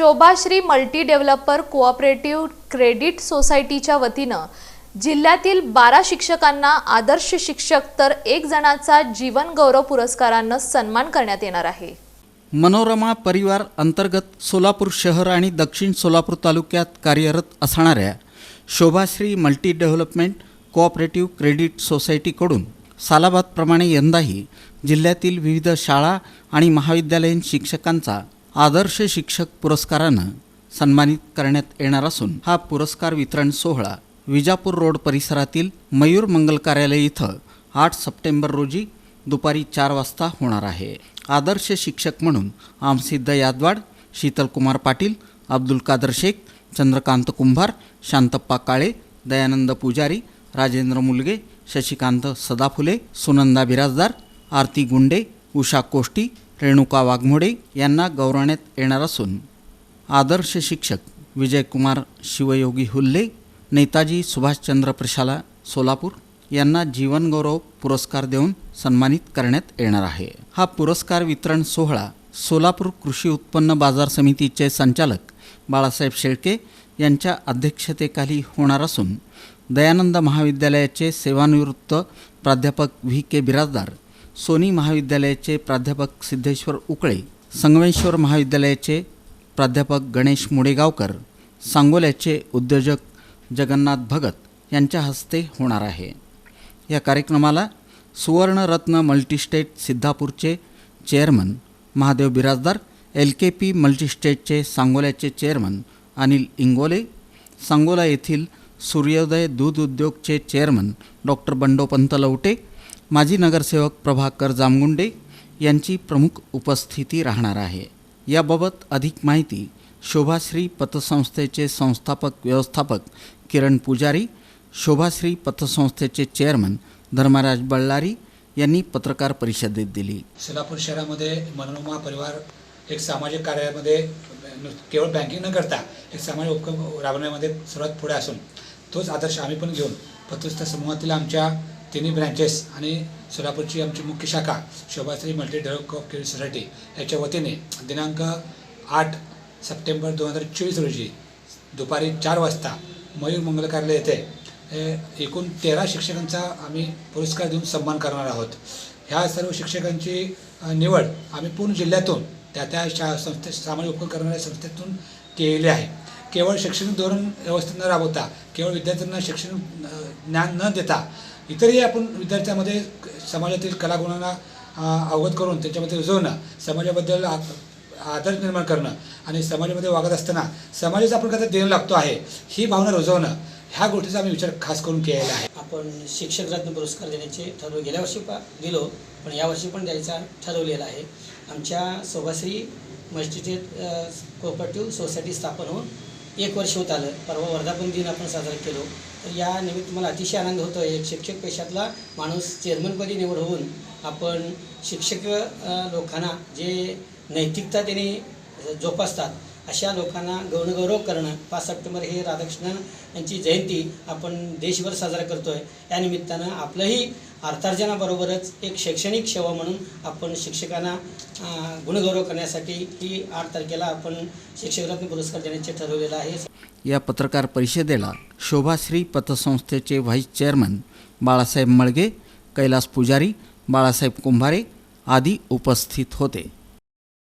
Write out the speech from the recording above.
Shobhashri multi developer cooperative credit सोसायटीच्या वतीनं जिल्ह्यातील बारा शिक्षकांना आदर्श शिक्षक तर एक जणाचा जीवन गौरव पुरस्कारानं सन्मान करण्यात येणार आहे. मनोरमा परिवार अंतर्गत सोलापूर शहर आणि दक्षिण सोलापूर तालुक्यात कार्यरत असणाऱ्या Shobhashri multi development cooperative credit सोसायटीकडून सालाबादप्रमाणे यंदाही जिल्ह्यातील विविध शाळा आणि महाविद्यालयीन शिक्षकांचा आदर्श शिक्षक पुरस्कारानं सन्मानित करण्यात येणार असून हा पुरस्कार वितरण सोहळा विजापूर रोड परिसरातील मयूर मंगल कार्यालय इथं आठ सप्टेंबर रोजी दुपारी चार वाजता होणार आहे. आदर्श शिक्षक म्हणून आमसिद्ध यादवाड शीतलकुमार पाटील अब्दुल कादर शेख चंद्रकांत कुंभार शांतप्पा काळे दयानंद पुजारी राजेंद्र मुलगे शशिकांत सदाफुले सुनंदा बिराजदार आरती गुंडे उषा कोष्टी रेणुका वाघमोडे यांना गौरवण्यात येणार असून आदर्श शिक्षक विजयकुमार शिवयोगी हुल्ले नेताजी सुभाषचंद्र प्रशाला सोलापूर यांना जीवनगौरव पुरस्कार देऊन सन्मानित करण्यात येणार आहे. हा पुरस्कार वितरण सोहळा सोलापूर कृषी उत्पन्न बाजार समितीचे संचालक बाळासाहेब शेळके यांच्या अध्यक्षतेखाली होणार असून दयानंद महाविद्यालयाचे सेवानिवृत्त प्राध्यापक व्ही के बिराजदार सोनी महाविद्यालयाचे प्राध्यापक सिद्धेश्वर उकळे संगमेश्वर महाविद्यालयाचे प्राध्यापक गणेश मुडेगावकर सांगोल्याचे उद्योजक जगन्नाथ भगत यांच्या हस्ते होणार आहे. या कार्यक्रमाला Suvarnaratna multistate सिद्धापूरचे chairman Mahadev Birajdar L K P मल्टीस्टेटचे सांगोल्याचे चेअरमन अनिल इंगोले सांगोला येथील सूर्योदय दूध उद्योगचे चेअरमन डॉक्टर बंडोपंत लवटे माजी नगरसेवक प्रभाकर जामगुंडे यांची प्रमुख उपस्थिती राहणार आहे. याबाबत अधिक माहिती शोभाश्री पतसंस्थेचे संस्थापक व्यवस्थापक किरण पुजारी शोभाश्री पतसंस्थेचे चेअरमन धर्मराज बळ्ळारी यांनी पत्रकार परिषदेत दिली. सोलापूर शहरामध्ये मनोरमा परिवार एक सामाजिक कार्यामध्ये केवळ बँकिंग न करता एक सामाजिक उपक्रम राबवण्यामध्ये सर्वात पुढे असून तोच आदर्श आम्ही पण घेऊन पतसंस्था समूहातील आमच्या तिन्ही ब्रँचेस आणि सोलापूरची आमची मुख्य शाखा Shobhashri multi develop cooperative society याच्या वतीने दिनांक आठ सप्टेंबर दोन हजार चोवीस रोजी दुपारी चार वाजता मयूर मंगल कार्यालय येथे एकूण तेरा शिक्षकांचा आम्ही पुरस्कार देऊन सन्मान करणार आहोत. ह्या सर्व शिक्षकांची निवड आम्ही पूर्ण जिल्ह्यातून त्या त्या शा संस्थे सामाजिक उपक्रम करणाऱ्या संस्थेतून केलेली आहे. केवळ शैक्षणिक धोरण व्यवस्थित न राबवता केवळ विद्यार्थ्यांना शैक्षणिक ज्ञान न देता इतरही आपण विद्यार्थ्यांमध्ये समाजातील कलागुणांना अवगत करून त्याच्यामध्ये रुजवणं समाजाबद्दल आ- आदर निर्माण करणं आणि समाजामध्ये वागत असताना समाजाचा आपण कसं देणं लागतो आहे ही भावना रुजवणं ह्या गोष्टीचा आम्ही विचार खास करून केलेला आहे. आपण शिक्षक रत्न पुरस्कार देण्याचे ठरवून गेल्या वर्षी पा दिलो पण यावर्षी पण द्यायचा ठरवलेला आहे. आमच्या सोभाश्री मस्जिदेत कोऑपरेटिव्ह सोसायटी स्थापन होऊन एक वर्ष होत आलं. परवा वर्धापन दिन आपण साजरा केलो. तर या निमित्त मला अतिशय आनंद होतो एक शिक्षक पेशातला माणूस चेअरमनपदी निवड होऊन आपण शिक्षक लोकांना जे नैतिकता त्यांनी जोपासतात अशा लोकांना गौणगौरव करणं पाच सप्टेंबर हे राधाकृष्णन यांची जयंती आपण देशभर साजरा करतो आहे या निमित्तानं आपलंही अर्थार्जनाबरोबरच एक शैक्षणिक सेवा म्हणून आपण शिक्षकांना गुणगौरव करण्यासाठी ही आठ तारखेला आपण शिक्षकरत्न पुरस्कार देण्याचे ठरवलेलं आहे. या पत्रकार परिषदेला शोभाश्री पतसंस्थेचे व्हाईस चेअरमन बाळासाहेब मळगे कैलास पुजारी बाळासाहेब कुंभारे आदी उपस्थित होते.